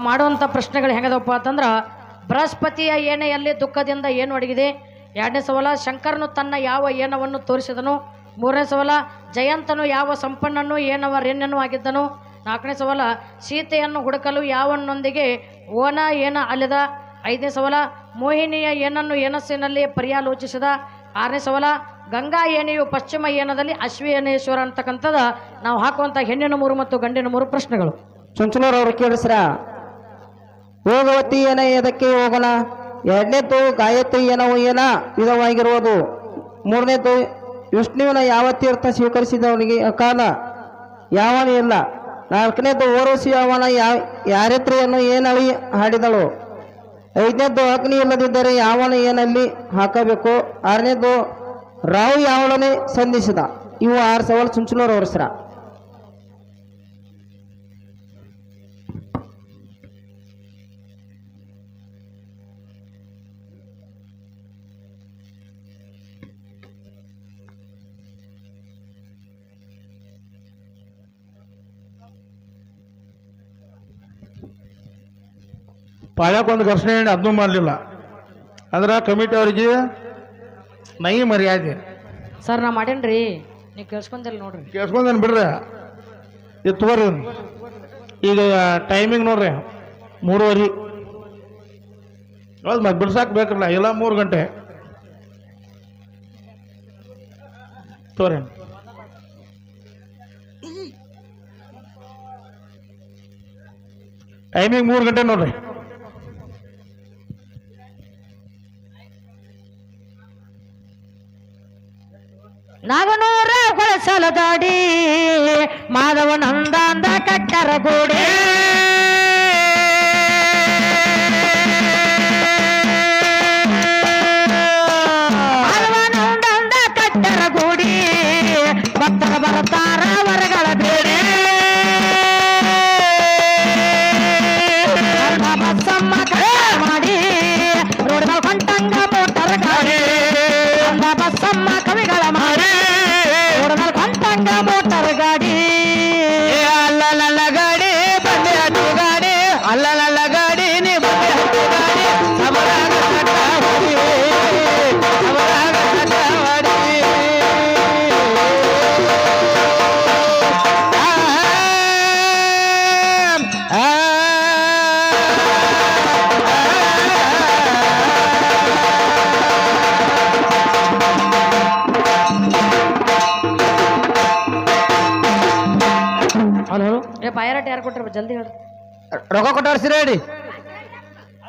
ಮಾಡುವಂಥ ಪ್ರಶ್ನೆಗಳು ಹೆಂಗದಪ್ಪ ಅಂತಂದ್ರೆ, ಬೃಹಸ್ಪತಿಯ ಏನೆಯಲ್ಲಿ ದುಃಖದಿಂದ ಏನು ಅಡಗಿದೆ ಎರಡನೇ ಸವಾಲ, ಶಂಕರನು ತನ್ನ ಯಾವ ಏನವನ್ನು ತೋರಿಸಿದನು? ಮೂರನೇ ಸವಾಲ, ಜಯಂತನು ಯಾವ ಸಂಪನ್ನನು, ಏನವ ರೆನ್ನನು ಆಗಿದ್ದನು? ನಾಲ್ಕನೇ ಸವಾಲ, ಸೀತೆಯನ್ನು ಹುಡುಕಲು ಯಾವನೊಂದಿಗೆ ಓನ ಏನ ಅಲೆದ? ಐದನೇ ಸವಾಲ, ಮೋಹಿನಿಯ ಏನನ್ನು ಏನಸ್ಸಿನಲ್ಲಿ ಪರ್ಯಾಲೋಚಿಸಿದ? ಆರನೇ ಸವಾಲ, ಗಂಗಾ ಏನೆಯು ಪಶ್ಚಿಮ ಏನದಲ್ಲಿ ಅಶ್ವಿಯನೇಶ್ವರ ಅಂತಕ್ಕಂಥದ್ದು ನಾವು ಹಾಕುವಂಥ ಹೆಣ್ಣಿನ ಮೂರು ಮತ್ತು ಗಂಡಿನ ಮೂರು ಪ್ರಶ್ನೆಗಳು. ಚುಂಚನೂರವರು ಕೇಳಿಸ್ರ? ಹೋಗವತಿ ಏನ ಎದಕ್ಕೆ ಹೋಗೋಣ ಎರಡನೇದು ಗಾಯತ್ರಿ ಏನೋ ಏನ ವಿಧವಾಗಿರುವುದು. ಮೂರನೇದು ವಿಷ್ಣುವಿನ ಯಾವ ತೀರ್ಥ ಸ್ವೀಕರಿಸಿದವನಿಗೆ ಕಾಲ ಯಾವನೇ ಇಲ್ಲ. ನಾಲ್ಕನೇದು ಓರೋಸಿ ಅವನ ಯಾವ ಯಾರತ್ರಿಯನ್ನು ಏನಳಿ ಹಾಡಿದಳು? ಐದನೇದು ಅಗ್ನಿ ಇಲ್ಲದಿದ್ದರೆ ಯಾವನ ಏನಲ್ಲಿ ಹಾಕಬೇಕು? ಆರನೇದು ರಾವು ಯಾವಳನೆ ಸಂಧಿಸಿದ? ಇವು ಆರು ಸವಾಲು ಚುಂಚನೂರು ಅವ್ರ ಪಾಳ್ಯಕ್ಕೊಂದು ಘರ್ಷಣೆ ಹೇಳಿ ಅದನ್ನೂ ಮಾಡಲಿಲ್ಲ. ಅಂದ್ರೆ ಕಮಿಟಿ ಅವ್ರಿಗೆ ನೈ ಮರ್ಯಾದೆ. ಸರ್ ನಾ ಮಾಡೇನ್ರಿ? ನೀವು ಕೇಳಿಸ್ಕೊಂದಿಲ್ಲ ನೋಡ್ರಿ. ಕೇಳಿಸ್ಕೊಂಡೇನು ಬಿಡ್ರಿ. ಇದು ತಗೋರಿ. ಇದ್ನ. ಈಗ ಟೈಮಿಂಗ್ ನೋಡ್ರಿ. ಮೂರುವರೆ. ಹೌದು ಮತ್ತೆ ಬಿಡ್ಸಾಕ್ ಬೇಕಲ್ಲ. ಎಲ್ಲ ಮೂರು ಗಂಟೆ. ತೋರಿ ಟೈಮಿಂಗ್ ಮೂರು ಗಂಟೆ ನೋಡ್ರಿ. ನಾಗನೂರ ಕೊಳಸಲ ದಾಡಿ ಮಾಧವನಂದಾಂದ ಕಟ್ಟರ ಗೋಡೆ. ಮಾಧವನಂದಾಂದ ಕಟ್ಟರ ಗೋಡಿ, ಭಕ್ತರ ಬರ್ತಾರ ವರಗಳ ಬೇಡೆ ಬಸಮ್ಮ ಮಾಡಿ, ರೋಡ್ ಹೊಂಟಂಗ ಮೋಟರ್ ಕವಿಗಳ ಮಾಡಿ. ಹಲೋ ಏ ಪಾಯರಟ್ ಯಾರು ಕೊಟ್ಟಿರ್ಬೇಕು ಜಲ್ದಿ ಹೇಳ್ರಿ ರೊಕ್ಕ ಕೊಟ್ಟಾರ ಸಿರೇಡಿ